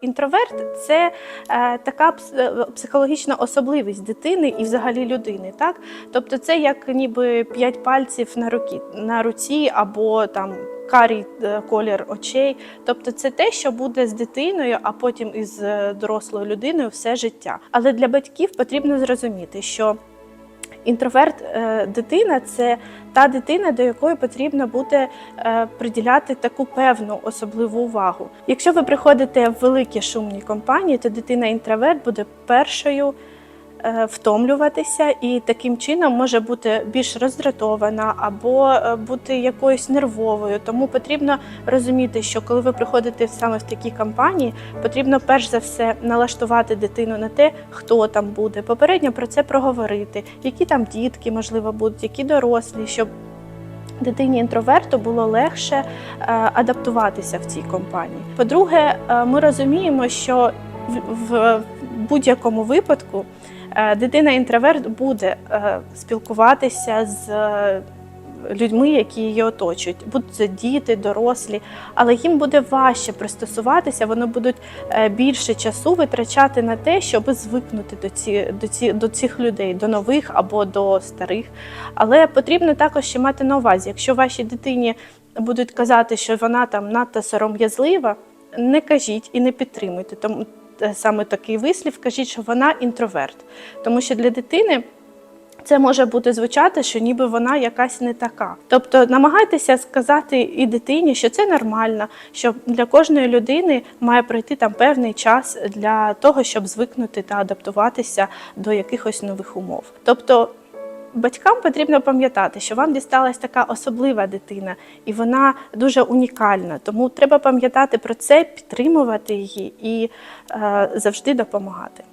Інтроверт це е, така е, психологічна особливість дитини і взагалі людини. Так? Тобто це як ніби п'ять пальців на руці, на руці або там карий е, колір очей. Тобто це те, що буде з дитиною, а потім із е, дорослою людиною все життя. Але для батьків потрібно зрозуміти, що Інтроверт е, дитина це та дитина, до якої потрібно буде е, приділяти таку певну особливу увагу. Якщо ви приходите в великі шумні компанії, то дитина інтроверт буде першою втомлюватися і таким чином може бути більш роздратована або е, бути якоюсь нервовою. Тому потрібно розуміти, що коли ви приходите саме в такі компанії, потрібно перш за все налаштувати дитину на те, хто там буде, попередньо про це проговорити, які там дітки, можливо, будуть, які дорослі, щоб дитині інтроверту було легше е, адаптуватися в цій компанії. По-друге, е, ми розуміємо, що в, будь-якому випадку е, дитина інтроверт буде е, спілкуватися з е, людьми, які її оточують, будуть це діти, дорослі, але їм буде важче пристосуватися, вони будуть більше часу витрачати на те, щоб звикнути до, ці, до, ці, до цих людей, до нових або до старих. Але потрібно також ще мати на увазі, якщо вашій дитині будуть казати, що вона там надто сором'язлива, не кажіть і не підтримуйте. Тому саме такий вислів, кажіть, що вона інтроверт. Тому що для дитини. Це може бути звучати, що ніби вона якась не така. Тобто намагайтеся сказати і дитині, що це нормально, що для кожної людини має пройти там певний час для того, щоб звикнути та адаптуватися до якихось нових умов. Тобто батькам потрібно пам'ятати, що вам дісталась така особлива дитина, і вона дуже унікальна. Тому треба пам'ятати про це, підтримувати її і е, завжди допомагати.